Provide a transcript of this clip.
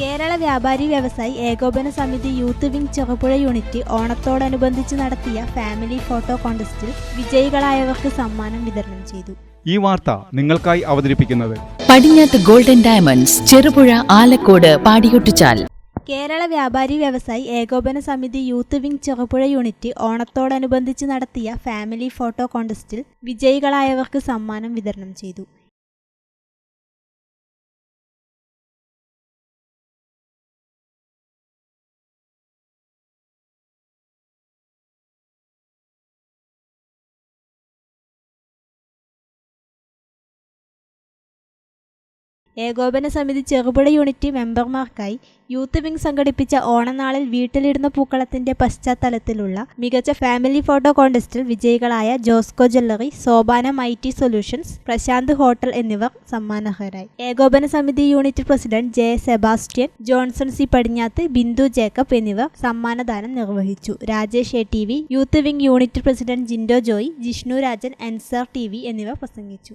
കേരള വ്യാപാരി വ്യവസായി ഏകോപന സമിതി യൂത്ത് വിംഗ് ചെറുപുഴ യൂണിറ്റ് ഓണത്തോടനുബന്ധിച്ച് നടത്തിയ ഫാമിലി ഫോട്ടോ കോൺടെസ്റ്റിൽ വിജയികളായവർക്ക് സമ്മാനം വിതരണം ചെയ്തു. ഈ വാർത്ത നിങ്ങൾക്കായി അവതരിപ്പിക്കുന്നത് പടിഞ്ഞാത്ത് ഗോൾഡൻ ഡയമണ്ട്സ് ചെറുപുഴ ആലക്കോട് പാടിയൊട്ടിച്ചാൽ കേരള വ്യാപാരി വ്യവസായി ഏകോപന സമിതി യൂത്ത് വിംഗ് ചെറുപുഴ യൂണിറ്റ് ഓണത്തോടനുബന്ധിച്ച് നടത്തിയ ഫാമിലി ഫോട്ടോ കോൺടെസ്റ്റിൽ വിജയികളായവർക്ക് സമ്മാനം വിതരണം ചെയ്തു. ഏകോപന സമിതി ചെറുപുഴ യൂണിറ്റ് മെമ്പർമാർക്കായി യൂത്ത് വിംഗ് സംഘടിപ്പിച്ച ഓണനാളിൽ വീട്ടിലിടുന്ന പൂക്കളത്തിന്റെ പശ്ചാത്തലത്തിലുള്ള മികച്ച ഫാമിലി ഫോട്ടോ കോൺടെസ്റ്റിൽ വിജയികളായ Josco jewellery Sobhana I T solutions Prashanth hotel എന്നിവർ സമ്മാനർഹരായി Ekopana Samithi unit president J Sebastian Johnson C Padinjath Bindu Jacob എന്നിവർ സമ്മാനദാനം നിർവഹിച്ചു. Rajesh A T V youth wing unit president Jindo Joy Jishnu Rajan Ansar T V എന്നിവർ പ്രസംഗിച്ചു.